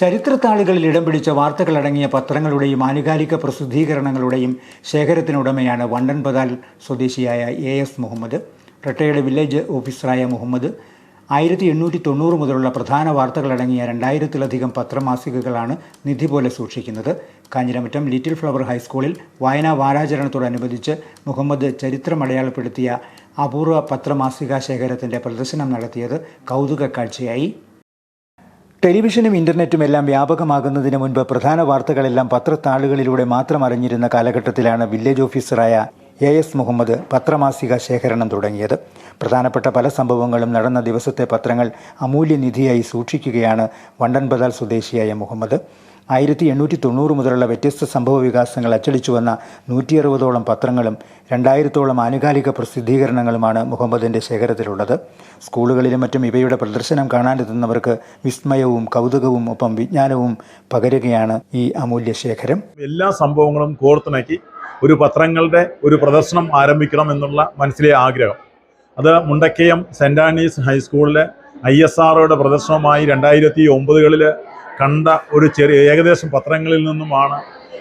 ചരിത്രത്താളുകളിൽ ഇടം പിടിച്ച വാർത്തകളടങ്ങിയ പത്രങ്ങളുടെയും ആനുകാലിക പ്രസിദ്ധീകരണങ്ങളുടെയും ശേഖരത്തിനുടമയാണ് വണ്ടൻപതാൽ സ്വദേശിയായ A S Muhammad retired village ഓഫീസറായ മുഹമ്മദ്. ആയിരത്തി എണ്ണൂറ്റി തൊണ്ണൂറ് മുതലുള്ള പ്രധാന വാർത്തകളടങ്ങിയ രണ്ടായിരത്തിലധികം പത്രമാസികകളാണ് നിധി പോലെ സൂക്ഷിക്കുന്നത്. കാഞ്ഞിരമറ്റം ലിറ്റിൽ ഫ്ലവർ ഹൈസ്കൂളിൽ വായനാ വാരാചരണത്തോടനുബന്ധിച്ച് മുഹമ്മദ് ചരിത്രമടയാളപ്പെടുത്തിയ അപൂർവ പത്രമാസികാ ശേഖരത്തിന്റെ പ്രദർശനം നടത്തിയത് കൗതുക കാഴ്ചയായി ടെലിവിഷനും ഇന്റർനെറ്റും എല്ലാം വ്യാപകമാകുന്നതിന് മുൻപ് പ്രധാന വാർത്തകളെല്ലാം പത്രത്താളുകളിലൂടെ മാത്രം അറിഞ്ഞിരുന്ന കാലഘട്ടത്തിലാണ് വില്ലേജ് ഓഫീസറായ എ എസ് മുഹമ്മദ് പത്രമാസിക ശേഖരണം തുടങ്ങിയത്. പ്രധാനപ്പെട്ട പല സംഭവങ്ങളും നടന്ന ദിവസത്തെ പത്രങ്ങൾ അമൂല്യനിധിയായി സൂക്ഷിക്കുകയാണ് വണ്ടൻബദാൽ സ്വദേശിയായ മുഹമ്മദ്. ആയിരത്തി എണ്ണൂറ്റി തൊണ്ണൂറ് മുതലുള്ള വ്യത്യസ്ത സംഭവ വികാസങ്ങൾ അച്ചടിച്ചു വന്ന നൂറ്റി അറുപതോളം പത്രങ്ങളും രണ്ടായിരത്തോളം ആനുകാലിക പ്രസിദ്ധീകരണങ്ങളുമാണ് മുഹമ്മദിന്റെ ശേഖരത്തിലുള്ളത്. സ്കൂളുകളിലും മറ്റും ഇവയുടെ പ്രദർശനം കാണാനെത്തുന്നവർക്ക് വിസ്മയവും കൗതുകവും ഒപ്പം വിജ്ഞാനവും പകരുകയാണ് ഈ അമൂല്യ ശേഖരം. എല്ലാ സംഭവങ്ങളും കോർത്തിണക്കി ഒരു പത്രങ്ങളുടെ ഒരു പ്രദർശനം ആരംഭിക്കണം എന്നുള്ള മനസ്സിലെ ആഗ്രഹം. അത് മുണ്ടക്കയം സെന്റ് ആനീസ് ഹൈസ്കൂളിലെ ഐ എസ് ആർഒയുടെ പ്രദർശനമായി രണ്ടായിരത്തി ഒമ്പതുകളിൽ കണ്ട ഒരു ചെറിയ ഏകദേശം പത്രങ്ങളിൽ നിന്നുമാണ്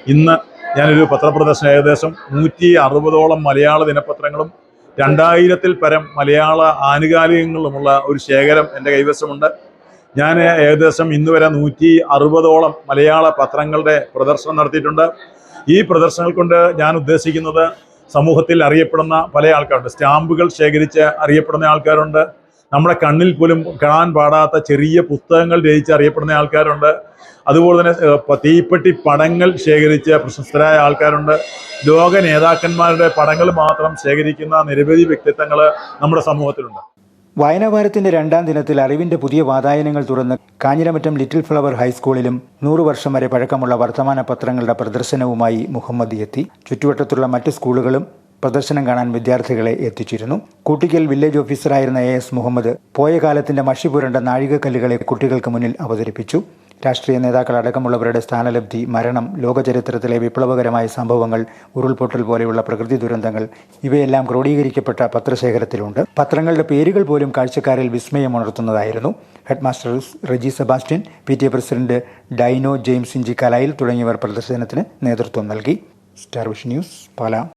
ഇന്ന് ഞാനൊരു പത്രപ്രദർശനം ഏകദേശം നൂറ്റി അറുപതോളം മലയാള ദിനപത്രങ്ങളും രണ്ടായിരത്തിൽ പരം മലയാള ആനുകാലികങ്ങളുമുള്ള ഒരു ശേഖരം എന്റെ കൈവശമുണ്ട്. ഞാൻ ഏകദേശം ഇന്ന് വരെ നൂറ്റി അറുപതോളം മലയാള പത്രങ്ങളുടെ പ്രദർശനം നടത്തിയിട്ടുണ്ട്. ഈ പ്രദർശനങ്ങൾ കൊണ്ട് ഞാൻ ഉദ്ദേശിക്കുന്നത് സമൂഹത്തിൽ അറിയപ്പെടുന്ന പല ആൾക്കാരുണ്ട്. സ്റ്റാമ്പുകൾ ശേഖരിച്ച് അറിയപ്പെടുന്ന ആൾക്കാരുണ്ട്. നമ്മുടെ കണ്ണിൽ പോലും കാണാൻ പാടാത്ത ചെറിയ പുസ്തകങ്ങൾ രചിച്ച് അറിയപ്പെടുന്ന ആൾക്കാരുണ്ട്. അതുപോലെ തന്നെ തീപ്പെട്ടി പടങ്ങൾ ശേഖരിച്ച് പ്രശസ്തരായ ആൾക്കാരുണ്ട്. ലോക നേതാക്കന്മാരുടെ പടങ്ങൾ മാത്രം ശേഖരിക്കുന്ന നിരവധി വ്യക്തിത്വങ്ങൾ നമ്മുടെ സമൂഹത്തിലുണ്ട്. വായനാവാരത്തിന്റെ രണ്ടാം ദിനത്തിൽ അറിവിന്റെ പുതിയ വാതായനങ്ങൾ തുറന്ന് കാഞ്ഞിരമറ്റം ലിറ്റിൽ ഫ്ലവർ ഹൈസ്കൂളിലും നൂറു വർഷം വരെ പഴക്കമുള്ള വർത്തമാന പത്രങ്ങളുടെ പ്രദർശനവുമായി മുഹമ്മദ് എത്തി. ചുറ്റുവട്ടത്തുള്ള മറ്റ് സ്കൂളുകളും പ്രദർശനം കാണാൻ വിദ്യാർത്ഥികളെ എത്തിച്ചിരുന്നു. കൂട്ടിക്കൽ വില്ലേജ് ഓഫീസറായിരുന്ന എ എസ് മുഹമ്മദ് പോയ കാലത്തിന്റെ മഷിപുരണ്ട നാഴികക്കല്ലുകളെ കുട്ടികൾക്ക് മുന്നിൽ അവതരിപ്പിച്ചു. രാഷ്ട്രീയ നേതാക്കൾ അടക്കമുള്ളവരുടെ സ്ഥാനലബ്ധി മരണം ലോകചരിത്രത്തിലെ വിപ്ലവകരമായ സംഭവങ്ങൾ ഉരുൾപൊട്ടൽ പോലെയുള്ള പ്രകൃതി ദുരന്തങ്ങൾ ഇവയെല്ലാം ക്രോഡീകരിക്കപ്പെട്ട പത്രശേഖരത്തിലുണ്ട്. പത്രങ്ങളുടെ പേരുകൾ പോലും കാഴ്ചക്കാരിൽ വിസ്മയമുണർത്തുന്നതായിരുന്നു. Headmaster Reji Sebastian P T A president Dino James Inchikkalayil തുടങ്ങിയവർ പ്രദർശനത്തിന് നേതൃത്വം നൽകി. Star vision news Pala.